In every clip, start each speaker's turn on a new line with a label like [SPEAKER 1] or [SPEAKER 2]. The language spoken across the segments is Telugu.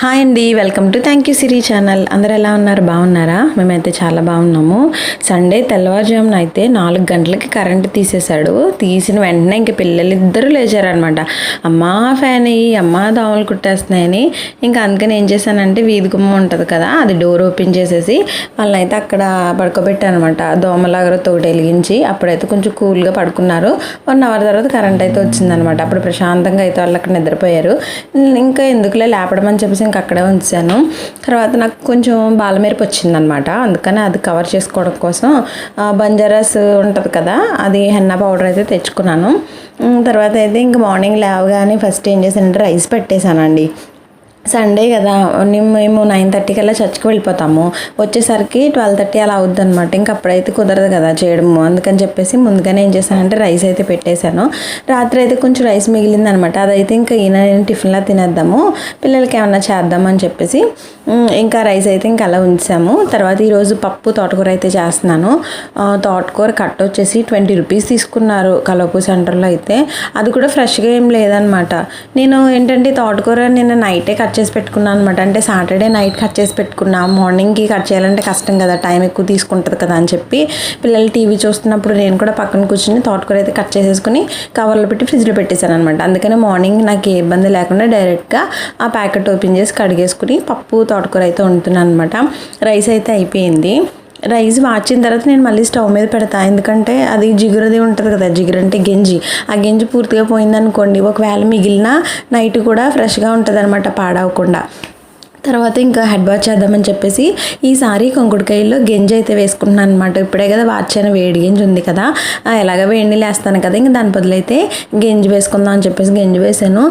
[SPEAKER 1] హాయ్ అండి welcome to thank you Siri channel అందరు ఎలా ఉన్నారు? బాగున్నారా? మేమైతే చాలా బాగున్నాము. సండే తెల్లవారుజామున అయితే నాలుగు గంటలకి కరెంట్ తీసేశాడు. తీసిన వెంటనే ఇంక పిల్లలు ఇద్దరు లేచారనమాట అమ్మా ఫ్యాన్ అయ్యి అమ్మా దోమలు కుట్టేస్తున్నాయని. ఇంకా అందుకని ఏం చేశానంటే వీధి గుమ్మ ఉంటుంది కదా అది డోర్ ఓపెన్ చేసేసి వాళ్ళని అయితే అక్కడ పడుకోబెట్టానమాట అనమాట దోమలాగా తోటి వెలిగించి అప్పుడైతే కొంచెం కూల్గా పడుకున్నారు. వన్ అవర్ తర్వాత కరెంట్ అయితే వచ్చిందనమాట అప్పుడు ప్రశాంతంగా అయితే వాళ్ళు అక్కడ నిద్రపోయారు. ఇంకా ఎందుకులే లేపడం అని చెప్పేసి ఇంకా అక్కడే ఉంచాను. తర్వాత నాకు కొంచెం బాలమేరపు వచ్చిందనమాట. అందుకని అది కవర్ చేసుకోవడం కోసం బంజారాస్ ఉంటుంది కదా అది హెన్నా పౌడర్ అయితే తెచ్చుకున్నాను. తర్వాత అయితే ఇంక మార్నింగ్ లేవగానే ఫస్ట్ ఏం చేశానంటే రైస్ పెట్టేశానండి. సండే కదా. మేము నైన్ థర్టీకి కల్లా చర్చ్కి వెళ్ళిపోతాము. వచ్చేసరికి ట్వెల్వ్ థర్టీ అలా అవుద్ది అనమాట ఇంక అప్పుడైతే కుదరదు కదా చేయడము. అందుకని చెప్పేసి ముందుగానే ఏం చేశానంటే రైస్ అయితే పెట్టేశాను. రాత్రి అయితే కొంచెం రైస్ మిగిలింది అనమాట అదైతే ఇంకా ఈయన నేను టిఫిన్లా తినేద్దాము. పిల్లలకి ఏమన్నా చేద్దామని చెప్పేసి ఇంకా రైస్ అయితే ఇంకా అలా ఉంచాము. తర్వాత ఈరోజు పప్పు తోటకూర అయితే చేస్తున్నాను. తోటకూర కట్ వచ్చేసి ట్వంటీ రూపీస్ తీసుకున్నారు కలపు సెంటర్లో అయితే. అది కూడా ఫ్రెష్గా ఏం లేదనమాట నేను ఏంటంటే తోటకూర నిన్న నైటే కట్ చేసి పెట్టుకున్నాను అనమాట అంటే సాటర్డే నైట్ కట్ చేసి పెట్టుకున్నా. మార్నింగ్కి కట్ చేయాలంటే కష్టం కదా. టైం ఎక్కువ తీసుకుంటుంది కదా అని చెప్పి పిల్లలు టీవీ చూస్తున్నప్పుడు నేను కూడా పక్కన కూర్చుని తోటకూర అయితే కట్ చేసేసుకుని కవర్లో పెట్టి ఫ్రిడ్జ్లో పెట్టేశాను అనమాట అందుకని మార్నింగ్ నాకు ఏ ఇబ్బంది లేకుండా డైరెక్ట్గా ఆ ప్యాకెట్ ఓపెన్ చేసి కడిగేసుకుని పప్పు తోటకూర అయితే వండుతున్నాను అనమాట రైస్ అయితే అయిపోయింది. రైస్ వాచిన తర్వాత నేను మళ్ళీ స్టవ్ మీద పెడతా. ఎందుకంటే అది జిగురది ఉంటుంది కదా జిగురు అంటే గింజి. ఆ గింజి పూర్తిగా పోయిందనుకోండి ఒకవేళ మిగిలిన నైట్ కూడా ఫ్రెష్గా ఉంటుంది అనమాట పాడవకుండా. తర్వాత ఇంకా హెడ్ బాత్ చేద్దామని చెప్పేసి ఈసారి కొంకుడుకాయల్లో గెంజి అయితే వేసుకుంటున్నాను అనమాట ఇప్పుడే కదా వాచాను వేడి గెంజి ఉంది కదా. ఎలాగ వేడి లేస్తాను కదా. ఇంకా దాని బదులైతే గెంజి వేసుకుందాం అని చెప్పేసి గెంజి వేసాను.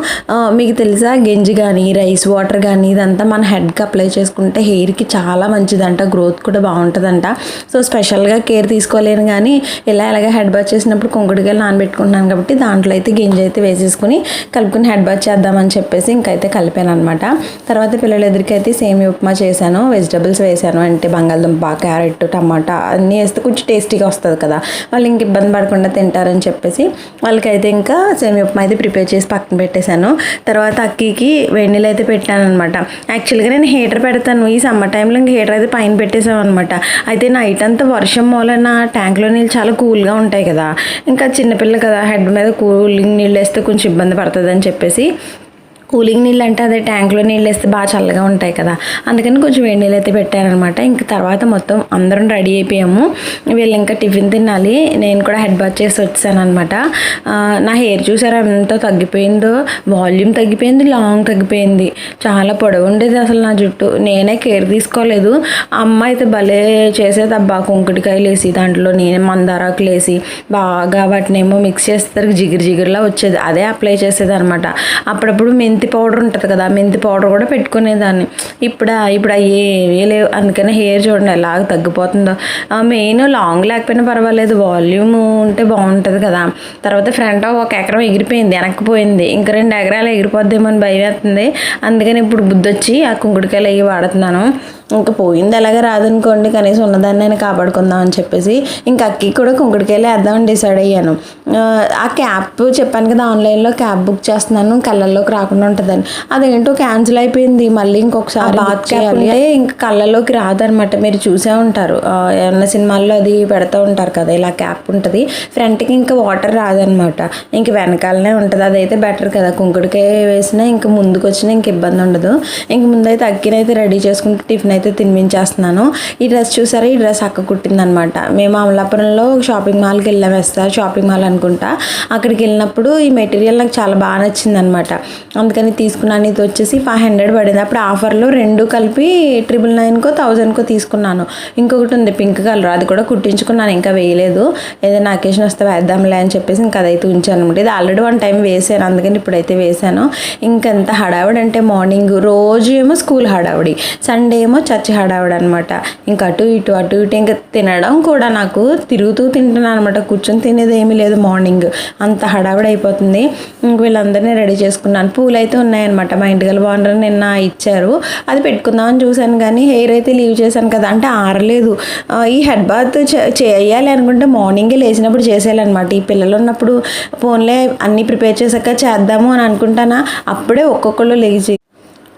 [SPEAKER 1] మీకు తెలుసా గెంజి కానీ రైస్ వాటర్ కానీ ఇదంతా మన హెడ్కి అప్లై చేసుకుంటే హెయిర్కి చాలా మంచిదంట గ్రోత్ కూడా బాగుంటుందంట. సో స్పెషల్గా కేర్ తీసుకోలేను కానీ ఇలా ఎలాగ హెడ్ బాత్ చేసినప్పుడు కొంకుడుకాయలు నానబెట్టుకుంటున్నాను కాబట్టి దాంట్లో అయితే గింజ అయితే వేసేసుకుని కలుపుకుని హెడ్ బాత్ చేద్దామని చెప్పేసి ఇంకైతే కలిపాను అనమాట తర్వాత పిల్లలు ఎదురు అయితే సేమియా ఉప్మా చేశాను వెజిటబుల్స్ వేసాను అంటే బంగాళదుంప క్యారెట్ టమాటా అన్నీ వేస్తే కొంచెం టేస్టీగా వస్తుంది కదా. వాళ్ళు ఇంక ఇబ్బంది పడకుండా తింటారని చెప్పేసి వాళ్ళకైతే ఇంకా సేమియా ఉప్మా అయితే ప్రిపేర్ చేసి పక్కన పెట్టేశాను. తర్వాత అక్కికి వేడి అయితే పెట్టాను అనమాట యాక్చువల్గా నేను హీటర్ పెడతాను ఈ సమ్మర్ టైంలో ఇంక హీటర్ అయితే పైన పెట్టేసాం అనమాట అయితే నైట్ అంతా వర్షం మూలన ట్యాంక్లో నీళ్ళు చాలా కూల్గా ఉంటాయి కదా. ఇంకా చిన్నపిల్ల కదా హెడ్ మీద కూలింగ్ నీళ్ళు వేస్తే కొంచెం ఇబ్బంది పడుతుంది అని చెప్పేసి కూలింగ్ నీళ్ళు అంటే అదే ట్యాంక్లో నీళ్ళు వేస్తే బాగా చల్లగా ఉంటాయి కదా. అందుకని కొంచెం వేడి నీళ్ళు అయితే పెట్టారనమాట. ఇంక తర్వాత మొత్తం అందరం రెడీ అయిపోయాము. వీళ్ళు ఇంకా టిఫిన్ తినాలి. నేను కూడా హెడ్ బాత్ చేసి వచ్చానమాట నా హెయిర్ చూసారా ఎంత తగ్గిపోయిందో? వాల్యూమ్ తగ్గిపోయింది లాంగ్ తగ్గిపోయింది. చాలా పొడవు ఉండేది అసలు నా జుట్టు. నేనే కేర్ తీసుకోలేదు. అమ్మ అయితే భలే చేసేది అబ్బా కుంకుడికాయలు వేసి దాంట్లో నేనే మందారాకులు వేసి బాగా వాటినేమో మిక్స్ చేస్తారు జిగిరి జిగిరిలా వచ్చేది. అదే అప్లై చేసేది అనమాట అప్పుడప్పుడు మెంతి మెంతి పౌడర్ ఉంటుంది కదా మెంతి పౌడర్ కూడా పెట్టుకునేదాన్ని. ఇప్పుడు ఇప్పుడు అవి ఏవీ లేవు అందుకనే హెయిర్ చూడండి ఎలాగ తగ్గిపోతుందో. మెయిన్ లాంగ్ లేకపోయినా పర్వాలేదు వాల్యూమ్ ఉంటే బాగుంటుంది కదా. తర్వాత ఫ్రంట్ ఒక ఎకరం ఎగిరిపోయింది వెనక్కిపోయింది ఇంక రెండు ఎకరాలు ఎగిరిపోద్దేమో అని భయం వేస్తుంది. అందుకని ఇప్పుడు బుద్ధొచ్చి ఆ కుంకుడికాయలు అవి వాడుతున్నాను. ఇంకా పోయింది ఎలాగ రాదనుకోండి కనీసం ఉన్నదాన్ని నేను కాపాడుకుందాం అని చెప్పేసి ఇంకా అక్కి కూడా కుంకుడికాయలు వేద్దామని డిసైడ్ అయ్యాను. ఆ, క్యాబ్ క్యాప్ చెప్పాను కదా ఆన్లైన్లో క్యాబ్ బుక్ చేస్తున్నాను కళ్ళల్లోకి రాకుండా ఉంటుందని. అదేంటో క్యాన్సిల్ అయిపోయింది. మళ్ళీ ఇంకొకసారి బాత్ చేయాలి. ఇంకా కళ్ళలోకి రాదనమాట మీరు చూసే ఉంటారు. ఏమన్నా సినిమాల్లో అది పెడతా ఉంటారు కదా ఇలా క్యాప్ ఉంటుంది. ఫ్రంట్కి ఇంకా వాటర్ రాదనమాట ఇంక వెనకాలనే ఉంటుంది. అదైతే బెటర్ కదా. కుంకుడికాయ వేసినా ఇంకా ముందుకు వచ్చినా ఇంక ఇబ్బంది ఉండదు. ఇంక ముందైతే అక్కినైతే రెడీ చేసుకుంటూ టిఫిన్ అయితే తినిపించేస్తున్నాను. ఈ డ్రెస్ చూసారా? ఈ డ్రెస్ అక్క కుట్టిందనమాట మేము అమలాపురంలో షాపింగ్ మాల్కి వెళ్ళాం వేస్తారు షాపింగ్ మాల్ అనుకుంటా. అక్కడికి వెళ్ళినప్పుడు ఈ మెటీరియల్ నాకు చాలా బాగా నచ్చింది అనమాట అందుకని తీసుకున్నాను. ఇది వచ్చేసి ఫైవ్ హండ్రెడ్ పడింది. అప్పుడు ఆఫర్లో రెండు కలిపి ట్రిపుల్ నైన్కో థౌజండ్కో తీసుకున్నాను. ఇంకొకటి ఉంది పింక్ కలర్ అది కూడా కుట్టించుకున్నాను. ఇంకా వేయలేదు. ఏదైనా అకేషన్ వస్తే వేద్దాంలే అని చెప్పేసి ఇంకా అదైతే ఉంచాను అనమాట ఇది ఆల్రెడీ వన్ టైం వేసాను. అందుకని ఇప్పుడైతే వేసాను. ఇంకెంత హడావిడి అంటే మార్నింగ్ రోజు ఏమో స్కూల్ హడావిడి. సండే ఏమో చర్చి హడావిడి అనమాట ఇంకా అటు ఇటు అటు ఇటు ఇంకా తినడం కూడా నాకు తిరుగుతూ తింటున్నాను అనమాట కూర్చొని తినేది ఏమీ లేదు మార్నింగ్ అంత హడావిడి అయిపోతుంది. ఇంక వీళ్ళందరినీ రెడీ చేసుకున్నాను. పూలు అయితే ఉన్నాయన్నమాట. మా ఇంటికల్ బాగుంటారు నిన్న ఇచ్చారు. అది పెట్టుకుందామని చూశాను కానీ హెయిర్ అయితే లీవ్ చేశాను కదా. అంటే ఆరలేదు. ఈ హెడ్ బాత్ చే- చేయాలి అనుకుంటే మార్నింగే లేచినప్పుడు చేసేయాలన్నమాట. ఈ పిల్లలు ఉన్నప్పుడు ఫోన్లే అన్నీ ప్రిపేర్ చేశాక చేద్దాము అని అనుకుంటానా? అప్పుడే ఒక్కొక్కళ్ళు లేచి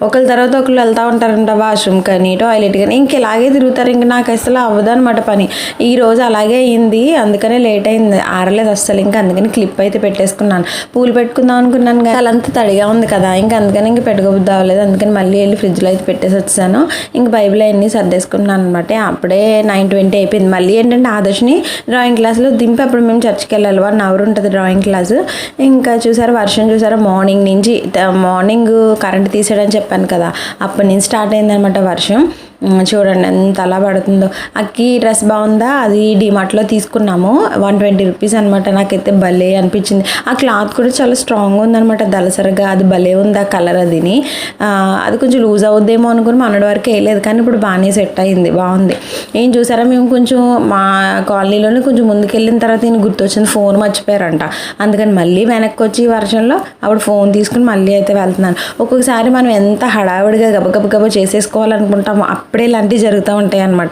[SPEAKER 1] ఒకళ్ళ తర్వాత ఒకళ్ళు వెళ్తూ ఉంటారంట వాష్రూమ్ కానీ టాయిలెట్ కానీ ఇంక ఇలాగే తిరుగుతారు. ఇంక నాకు అసలు అవ్వదు అనమాట పని. ఈ రోజు అలాగే అయింది అందుకనే లేట్ అయింది. ఆరలేదు అస్సలు. ఇంకా అందుకని క్లిప్ అయితే పెట్టేసుకున్నాను. పూలు పెట్టుకుందాం అనుకున్నాను కానీ అలంతా తడిగా ఉంది కదా. ఇంకా అందుకని ఇంక పెట్టుకోబుద్ది అవ్వలేదు. అందుకని మళ్ళీ వెళ్ళి ఫ్రిడ్జ్లో అయితే పెట్టేసి వచ్చాను. ఇంక బైబిల్ అన్నీ సర్దేసుకున్నాను అనమాట అప్పుడే నైన్ ట్వంటీ అయిపోయింది. మళ్ళీ ఏంటంటే ఆదర్శని డ్రాయింగ్ క్లాస్లో దింపి అప్పుడు మేము చర్చికి వెళ్ళాలి. వన్ అవర్ ఉంటుంది డ్రాయింగ్ క్లాస్. ఇంకా చూసారా వర్షం చూసారా? మార్నింగ్ నుంచి త- మార్నింగ్ కరెంట్ తీసాడని చెప్పాను కదా. అప్పటి నుంచి స్టార్ట్ అయిందనమాట వర్షం. చూడండి ఎంత అలా పడుతుందో. అక్కి డ్రెస్ బాగుందా? అది డిమార్ట్లో తీసుకున్నాము. వన్ ట్వంటీ రూపీస్ అనమాట నాకైతే భలే అనిపించింది. ఆ క్లాత్ కూడా చాలా స్ట్రాంగ్ ఉందనమాట దలసరగా అది భలే ఉంది ఆ కలర్ అదిని. అది కొంచెం లూజ్ అవుద్దేమో అనుకుని మొన్నటి వరకు వేయలేదు. కానీ ఇప్పుడు బాగానే సెట్ అయింది. బాగుంది. ఏం చూసారా? మేము కొంచెం మా కాలనీలోనే కొంచెం ముందుకెళ్ళిన తర్వాత ఈయన గుర్తొచ్చింది ఫోన్ మర్చిపోయారంట. అందుకని మళ్ళీ వెనక్కి వచ్చి వర్షంలో అప్పుడు ఫోన్ తీసుకుని మళ్ళీ అయితే వెళ్తున్నాను. ఒక్కొక్కసారి మనం ఎంత హడావిడిగా గబగబ గబ చేసేసుకోవాలనుకుంటామో అప్పుడే ఇలాంటివి జరుగుతూ ఉంటాయి అనమాట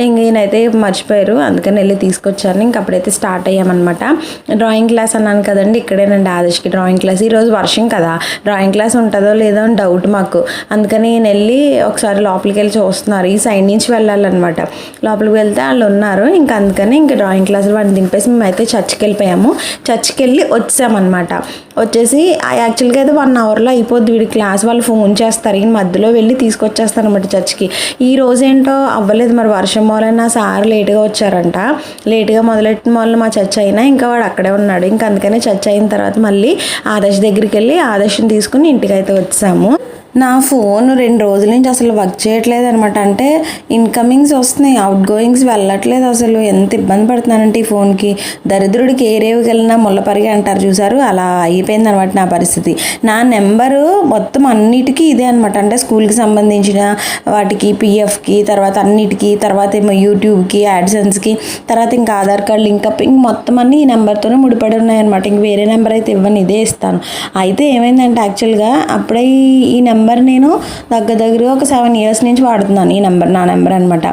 [SPEAKER 1] ఇంక ఈయనైతే మర్చిపోయారు అందుకని వెళ్ళి తీసుకొచ్చాను. ఇంక అప్పుడైతే స్టార్ట్ అయ్యామన్నమాట. డ్రాయింగ్ క్లాస్ అన్నాను కదండి ఇక్కడేనండి ఆదర్శకి డ్రాయింగ్ క్లాస్. ఈరోజు వర్షం కదా డ్రాయింగ్ క్లాస్ ఉంటుందో లేదో అని డౌట్ మాకు. అందుకని నేను వెళ్ళి ఒకసారి లోపలికి వెళ్ళి చూస్తున్నారు. ఈ సైడ్ నుంచి వెళ్ళాలన్నమాట. లోపలికి వెళ్తే వాళ్ళు ఉన్నారు. ఇంకా అందుకని ఇంకా డ్రాయింగ్ క్లాసులు వాడిని దింపేసి మేమైతే చర్చికి వెళ్ళిపోయాము. చర్చికి వెళ్ళి వచ్చామన్నమాట. వచ్చేసి యాక్చువల్గా అయితే వన్ అవర్లో అయిపోద్ది వీడి క్లాస్ వాళ్ళు ఫోన్ చేస్తారు. ఈ మధ్యలో వెళ్ళి తీసుకొచ్చేస్తాను అనమాట చర్చ్కి. ఈ రోజు ఏంటో అవ్వలేదు మరి. వర్షం మూలన సార్ లేట్గా వచ్చారంట. లేటుగా మొదలెట్టిన వాళ్ళు మా చర్చ్ అయినా ఇంకా వాడు అక్కడే ఉన్నాడు. ఇంకా అందుకనే చర్చ్ అయిన తర్వాత మళ్ళీ ఆదర్శ్ దగ్గరికి వెళ్ళి ఆదర్శం తీసుకుని ఇంటికి అయితే వచ్చాము. నా ఫోన్ రెండు రోజుల నుంచి అసలు వర్క్ చేయట్లేదు అనమాట అంటే ఇన్కమింగ్స్ వస్తున్నాయి అవుట్ గోయింగ్స్ వెళ్ళట్లేదు అసలు. ఎంత ఇబ్బంది పడుతున్నానంటే ఈ ఫోన్కి. దరిద్రుడికి ఏ రేవుకి వెళ్ళినా ముళ్ళపరిగి అంటారు చూసారు? అలా అయిపోయింది అనమాట నా పరిస్థితి. నా నెంబరు మొత్తం అన్నిటికీ ఇదే అనమాట అంటే స్కూల్కి సంబంధించిన వాటికి పిఎఫ్కి తర్వాత అన్నిటికీ తర్వాత ఏమో యూట్యూబ్కి యాడ్సెన్స్కి తర్వాత ఇంకా ఆధార్ కార్డ్ లింక్ అప్ ఇంక మొత్తం అన్ని ఈ నెంబర్తోనే ముడిపడి ఉన్నాయన్నమాట ఇంక వేరే నెంబర్ అయితే ఇవ్వను ఇదే ఇస్తాను. అయితే ఏమైందంటే యాక్చువల్గా అప్పుడే ఈ- ఈ నెంబర్ నేను దగ్గర దగ్గర ఒక సెవెన్ ఇయర్స్ నుంచి వాడుతున్నాను ఈ నెంబర్ నా నెంబర్ అనమాట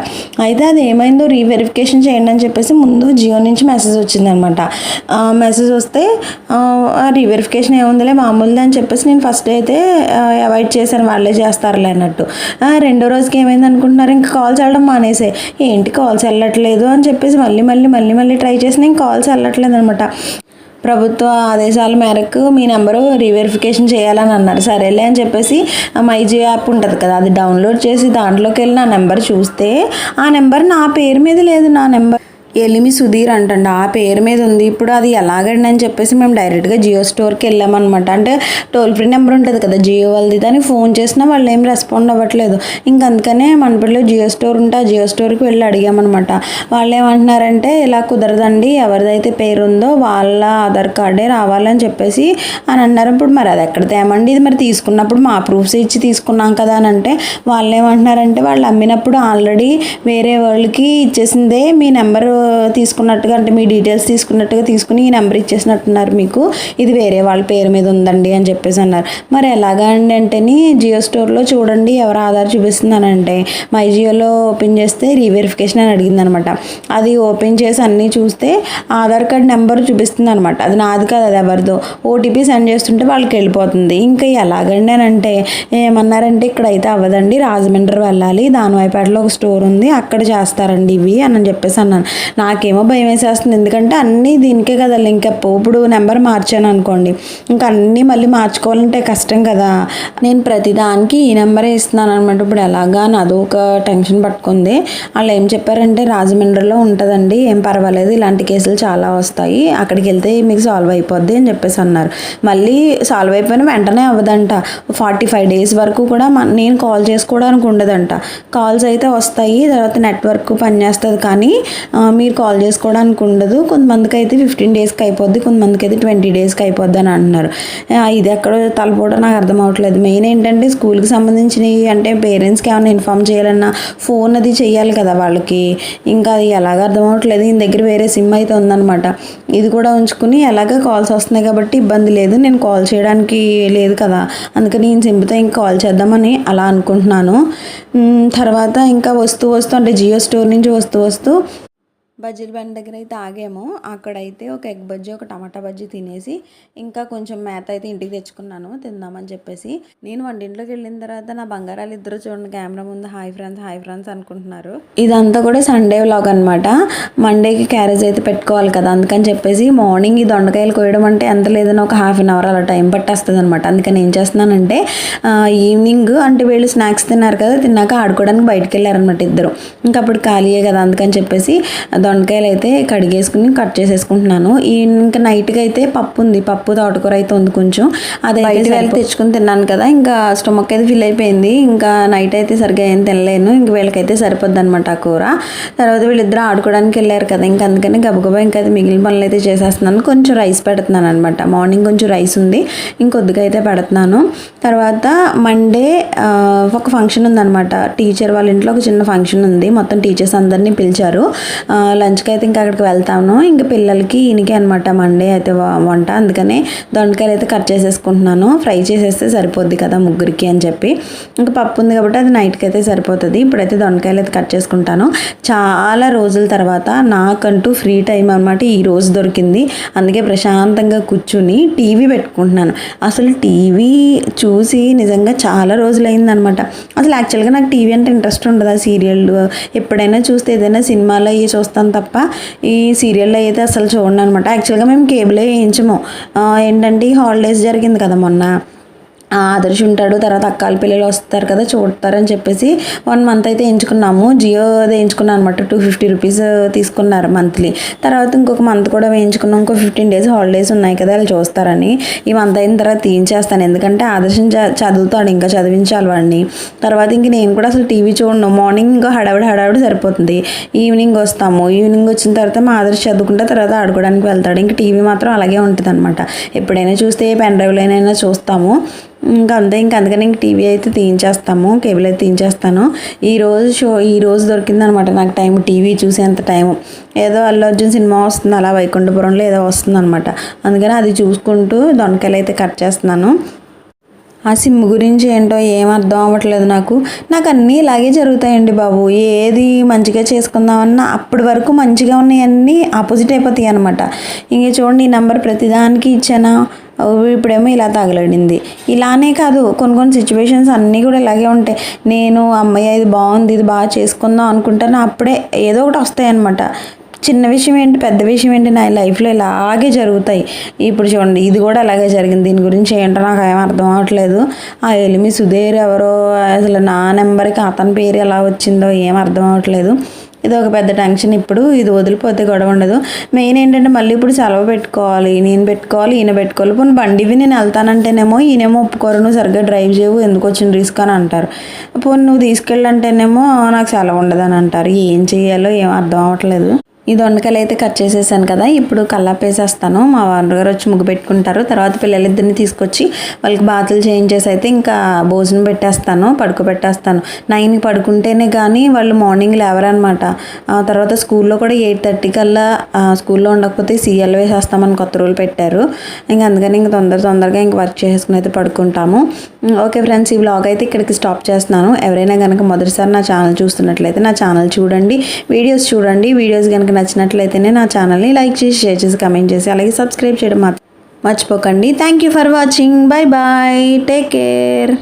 [SPEAKER 1] అయితే అది ఏమైందో రీవెరిఫికేషన్ చేయండి అని చెప్పేసి ముందు జియో నుంచి మెసేజ్ వచ్చిందనమాట మెసేజ్ వస్తే రీవెరిఫికేషన్ ఏముందిలే మామూలుది అని చెప్పేసి నేను ఫస్ట్ అయితే అవాయిడ్ చేశాను వాళ్ళే చేస్తారులే అన్నట్టు. రెండో రోజుకి ఏమైంది అనుకుంటున్నారు? ఇంకా కాల్స్ వెళ్ళడం మానేసే. ఏంటి కాల్స్ వెళ్ళట్లేదు అని చెప్పేసి మళ్ళీ మళ్ళీ మళ్ళీ మళ్ళీ ట్రై చేసి ఇంకా కాల్స్ వెళ్ళట్లేదు అనమాట ప్రభుత్వ ఆదేశాల మేరకు మీ నెంబరు రీవెరిఫికేషన్ చేయాలని అన్నారు. సరేలే అని చెప్పేసి మైజీ యాప్ ఉంటుంది కదా అది డౌన్లోడ్ చేసి దాంట్లోకి వెళ్ళి నా నెంబర్ చూస్తే ఆ నెంబర్ నా పేరు మీద లేదు నా నెంబర్. ఎలిమి సుధీర్ అంటండి. ఆ పేరు మీద ఉంది. ఇప్పుడు అది ఎలాగండి అని చెప్పేసి మేము డైరెక్ట్గా జియో స్టోర్కి వెళ్ళామన్నమాట. అంటే టోల్ ఫ్రీ నెంబర్ ఉంటుంది కదా జియో వాళ్ళది. దానికి ఫోన్ చేసినా వాళ్ళు ఏం రెస్పాండ్ అవ్వట్లేదు. ఇంక అందుకనే మనపల్లిలో జియో స్టోర్ ఉంటే ఆ జియో స్టోర్కి వెళ్ళి అడిగామన్నమాట. వాళ్ళు ఏమంటున్నారంటే ఇలా కుదరదండి. ఎవరిదైతే పేరు ఉందో వాళ్ళ ఆధార్ కార్డే రావాలని చెప్పేసి అని అన్నారు. ఇప్పుడు మరి అది ఎక్కడ తేమండి? ఇది మరి తీసుకున్నప్పుడు మా ప్రూఫ్స్ ఇచ్చి తీసుకున్నాం కదా అని అంటే వాళ్ళు ఏమంటున్నారంటే వాళ్ళు అమ్మినప్పుడు ఆల్రెడీ వేరే వాళ్ళకి ఇచ్చేసిందే. మీ నెంబరు తీసుకున్నట్టుగా అంటే మీ డీటెయిల్స్ తీసుకున్నట్టుగా తీసుకుని ఈ నెంబర్ ఇచ్చేసినట్టున్నారు మీకు. ఇది వేరే వాళ్ళ పేరు మీద ఉందండి అని చెప్పేసి అన్నారు. మరి ఎలాగా అండి అంటేని జియో స్టోర్లో చూడండి ఎవరు ఆధార్ చూపిస్తున్నానంటే మై జియోలో ఓపెన్ చేస్తే రీవెరిఫికేషన్ అని అడిగింది అనమాట అది ఓపెన్ చేసి అన్నీ చూస్తే ఆధార్ కార్డ్ నెంబర్ చూపిస్తుంది అనమాట అది నాది కాదు అది ఎవరిదో. ఓటీపీ సెండ్ చేస్తుంటే వాళ్ళకి వెళ్ళిపోతుంది. ఇంకా ఎలాగండి అని అంటే ఏమన్నారంటే ఇక్కడైతే అవ్వదండి రాజమండ్రి వెళ్ళాలి దానివైపేటలో ఒక స్టోర్ ఉంది అక్కడ చేస్తారండి ఇవి అని చెప్పేసి అన్నాను. నాకేమో భయం వేసేస్తుంది. ఎందుకంటే అన్నీ దీనికే కదా లింక్ అప్ ఇప్పుడు నెంబర్ మార్చాను అనుకోండి. ఇంకా అన్నీ మళ్ళీ మార్చుకోవాలంటే కష్టం కదా. నేను ప్రతిదానికి ఈ నెంబరే ఇస్తున్నాను అనమాట. ఇప్పుడు ఎలాగా నాదో ఒక టెన్షన్ పట్టుకుంది. వాళ్ళు ఏం చెప్పారంటే రాజమండ్రిలో ఉంటుందండి. ఏం పర్వాలేదు. ఇలాంటి కేసులు చాలా వస్తాయి. అక్కడికి వెళ్తే మీకు సాల్వ్ అయిపోద్ది అని చెప్పేసి అన్నారు. మళ్ళీ సాల్వ్ అయిపోయిన వెంటనే అవ్వదంట. ఫార్టీ ఫైవ్ డేస్ వరకు కూడా నేను కాల్ చేసుకోవడానికి ఉండదంట. కాల్స్ అయితే వస్తాయి. తర్వాత నెట్వర్క్ పనిచేస్తుంది. కానీ మీరు కాల్ చేసుకోవడానికి ఉండదు. కొంతమందికి అయితే ఫిఫ్టీన్ డేస్కి అయిపోద్ది కొంతమందికి అయితే ట్వంటీ డేస్కి అయిపోద్ది అని అంటున్నారు. ఇది ఎక్కడ తలపోవడం నాకు అర్థం అవ్వట్లేదు మెయిన్ ఏంటంటే స్కూల్కి సంబంధించినవి అంటే పేరెంట్స్కి ఏమైనా ఇన్ఫామ్ చేయాలన్నా ఫోన్ అది చేయాలి కదా వాళ్ళకి. ఇంకా అది ఎలాగ అర్థం అవ్వట్లేదు ఈయన దగ్గర వేరే సిమ్ అయితే ఉందన్నమాట. ఇది కూడా ఉంచుకుని ఎలాగ కాల్స్ వస్తున్నాయి కాబట్టి ఇబ్బంది లేదు. నేను కాల్ చేయడానికి లేదు కదా. అందుకని ఈయన సిమ్తో ఇంకా కాల్ చేద్దామని అలా అనుకుంటున్నాను. తర్వాత ఇంకా వస్తూ వస్తూ అంటే జియో స్టోర్ నుంచి వస్తూ వస్తూ
[SPEAKER 2] బజ్జీల బండి దగ్గర అయితే ఆగాము. అక్కడైతే ఒక ఎగ్ బజ్జీ ఒక టమాటా బజ్జీ తినేసి ఇంకా కొంచెం మేత అయితే ఇంటికి తెచ్చుకున్నాను. తిందామని చెప్పేసి నేను వంటింట్లోకి వెళ్ళిన తర్వాత నా బంగారాలు ఇద్దరు చూడండి కెమెరా ముందు హాయ్ ఫ్రెండ్స్ హాయ్ ఫ్రెండ్స్ అనుకుంటున్నారు. ఇదంతా కూడా సండే వ్లాగ్ అనమాట మండేకి క్యారేజ్ అయితే పెట్టుకోవాలి కదా అందుకని చెప్పేసి మార్నింగ్ ఈ దొండకాయలు కోయడం అంటే ఎంత లేదని ఒక హాఫ్ అన్ అవర్ అలా టైం పట్టేస్తుంది అనమాట అందుకని ఏం చేస్తున్నానంటే ఈవినింగ్ అంటే వీళ్ళు స్నాక్స్ తిన్నారు కదా తిన్నాక ఆడుకోవడానికి బయటకు వెళ్ళారనమాట ఇద్దరు. ఇంకా అప్పుడు ఖాళీయే కదా అందుకని చెప్పేసి దొండకాయలు అయితే కడిగేసుకుని కట్ చేసేసుకుంటున్నాను. ఇంకా నైట్కి అయితే పప్పు ఉంది. పప్పు తోటకూర అయితే ఉంది కొంచెం. అది బయట వెళ్ళి తెచ్చుకుని తిన్నాను కదా ఇంకా స్టమక్ అయితే ఫిల్ అయిపోయింది. ఇంకా నైట్ అయితే సరిగ్గా ఏం తినలేను. ఇంక వీళ్ళకైతే సరిపోద్ది అనమాట ఆ కూర. తర్వాత వీళ్ళిద్దరు ఆడుకోవడానికి వెళ్ళారు కదా ఇంకా అందుకని గబగబా ఇంకా అది మిగిలిన పనులు అయితే చేసేస్తున్నాను. కొంచెం రైస్ పెడుతున్నాను అనమాట మార్నింగ్ కొంచెం రైస్ ఉంది. ఇంకొద్దిగా అయితే పెడుతున్నాను. తర్వాత మండే ఒక ఫంక్షన్ ఉందన్నమాట. టీచర్ వాళ్ళ ఇంట్లో ఒక చిన్న ఫంక్షన్ ఉంది. మొత్తం టీచర్స్ అందరినీ పిలిచారు. లంచ్కి అయితే ఇంకా అక్కడికి వెళ్తాను. ఇంకా పిల్లలకి ఈయనకి అనమాట మండే అయితే వంట. అందుకనే దొండకాయలు అయితే కట్ చేసేసుకుంటున్నాను. ఫ్రై చేసేస్తే సరిపోద్ది కదా ముగ్గురికి అని చెప్పి. ఇంకా పప్పు ఉంది కాబట్టి అది నైట్కి అయితే సరిపోతుంది. ఇప్పుడైతే దొండకాయలు అయితే కట్ చేసుకుంటాను. చాలా రోజుల తర్వాత నాకంటూ ఫ్రీ టైం అనమాట ఈ రోజు దొరికింది. అందుకే ప్రశాంతంగా కూర్చుని టీవీ పెట్టుకుంటున్నాను. అసలు టీవీ చూసి నిజంగా చాలా రోజులైందనమాట అసలు యాక్చువల్గా నాకు టీవీ అంటే ఇంట్రెస్ట్ ఉండదు? ఆ సీరియల్ ఎప్పుడైనా చూస్తే ఏదైనా సినిమాలో అవి చూస్తాను తప్ప ఈ సీరియల్లో అయితే అసలు చూడండి అనమాట యాక్చువల్గా మేము కేబులే వేయించము. ఏంటంటే హాలిడేస్ జరిగింది కదా మొన్న. ఆదర్శ్ ఉంటాడు తర్వాత అక్కాల పిల్లలు వస్తారు కదా చూడతారని చెప్పేసి వన్ మంత్ అయితే ఎంచుకున్నాము జియో వేయించుకున్నాను అనమాట టూ ఫిఫ్టీ రూపీస్ తీసుకున్నారు మంత్లీ తర్వాత ఇంకొక మంత్ కూడా వేయించుకున్నాం. ఇంకో ఫిఫ్టీన్ డేస్ హాలిడేస్ ఉన్నాయి కదా వాళ్ళు చూస్తారని. ఈ మంత్ అయిన తర్వాత తీయించేస్తాను. ఎందుకంటే ఆదర్శం చ- చదువుతాడు ఇంకా చదివించాలి వాడిని. తర్వాత ఇంక నేను కూడా అసలు టీవీ చూడను. మార్నింగ్ ఇంకా హడావిడి హడావిడి సరిపోతుంది. ఈవినింగ్ వస్తాము. ఈవినింగ్ వచ్చిన తర్వాత మా ఆదర్శ్ చదువుకుంటే తర్వాత ఆడుకోవడానికి వెళ్తాడు. ఇంక టీవీ మాత్రం అలాగే ఉంటుంది అనమాట ఎప్పుడైనా చూస్తే పెన్ డ్రైవ్లోనైనా చూస్తాము. ఇంకా అంతే ఇంకా అందుకని ఇంక టీవీ అయితే తీయించేస్తాము కేబుల్ అయితే తీయించేస్తాను. ఈ రోజు షో ఈ రోజు దొరికింది అనమాట నాకు టైం టీవీ చూసేంత టైం. ఏదో అల్లు అర్జున్ సినిమా వస్తుంది అలా వైకుంఠపురంలో ఏదో వస్తుంది అనమాట అందుకని అది చూసుకుంటూ దొండకాయలు అయితే కట్ చేస్తున్నాను. ఆ సిమ్ గురించి ఏంటో ఏం అర్థం అవ్వట్లేదు నాకు. నాకు అన్నీ ఇలాగే జరుగుతాయండి బాబు. ఏది మంచిగా చేసుకుందామన్నా అప్పటి వరకు మంచిగా ఉన్నాయన్నీ ఆపోజిట్ అయిపోతాయి అనమాట ఇంక చూడండి ఈ నెంబర్ ప్రతిదానికి ఇచ్చానా? ఇప్పుడేమో ఇలా తగలడింది. ఇలానే కాదు కొన్ని కొన్ని సిచ్యువేషన్స్ అన్నీ కూడా ఇలాగే ఉంటాయి. నేను అమ్మయ్య ఇది బాగుంది ఇది బాగా చేసుకుందాం అనుకుంటాను అప్పుడే ఏదో ఒకటి వస్తాయన్నమాట చిన్న విషయం ఏంటి పెద్ద విషయం ఏంటి నా లైఫ్లో ఇలాగే జరుగుతాయి. ఇప్పుడు చూడండి ఇది కూడా అలాగే జరిగింది. దీని గురించి ఏంటో నాకు ఏం అర్థం అవ్వట్లేదు. ఆ ఎలిమి సుధీర్ ఎవరో అసలు నా నెంబర్కి అతని పేరు ఎలా వచ్చిందో ఏం అర్థం అవ్వట్లేదు. ఇది ఒక పెద్ద టెన్షన్ ఇప్పుడు. ఇది వదిలిపోతే గొడవ ఉండదు. మెయిన్ ఏంటంటే మళ్ళీ ఇప్పుడు సెలవు పెట్టుకోవాలి. నేను పెట్టుకోవాలి ఈయన పెట్టుకోవాలి. పోనీ బండివి నేను వెళ్తానంటేనేమో ఈయనేమో ఒప్పుకోరు. నువ్వు సరిగ్గా డ్రైవ్ చేయవు. ఎందుకు వచ్చిన రిస్క్ అని అంటారు. పోనీ నువ్వు తీసుకెళ్ళంటేనేమో నాకు సెలవు ఉండదని అంటారు. ఏం చేయాలో ఏం అర్థం అవ్వట్లేదు. ఈ దొండకాయలు అయితే కట్ చేసేసాను కదా ఇప్పుడు కల్లాపు వేసేస్తాను మా వారు గారు వచ్చి ముగ్గు పెట్టుకుంటారు. తర్వాత పిల్లలిద్దరిని తీసుకొచ్చి వాళ్ళకి బాతులు చేయించేసి అయితే ఇంకా భోజనం పెట్టేస్తాను పడుకోబెట్టేస్తాను. నైన్కి పడుకుంటేనే కానీ వాళ్ళు మార్నింగ్ లేవరనమాట. ఆ తర్వాత స్కూల్లో కూడా ఎయిట్ థర్టీ కల్లా స్కూల్లో ఉండకపోతే సీఎల్ వేసేస్తామని కొత్త రూల్ పెట్టారు. ఇంకా అందుకని ఇంకా తొందర తొందరగా ఇంక వర్క్ చేసుకుని అయితే పడుకుంటాము. ఓకే ఫ్రెండ్స్ ఈ వ్లాగ్ అయితే ఇక్కడికి స్టాప్ చేస్తున్నాను. ఎవరైనా కనుక మొదటిసారి నా ఛానల్ చూస్తున్నట్లయితే నా ఛానల్ చూడండి. వీడియోస్ చూడండి. వీడియోస్ కనుక కనుక నచ్చినట్లయితేనే నా ఛానల్ని లైక్ చేసి షేర్ చేసి కమెంట్ చేసి అలాగే సబ్స్క్రైబ్ చేయడం మాత్రం మర్చిపోకండి. Thank you for watching bye bye take care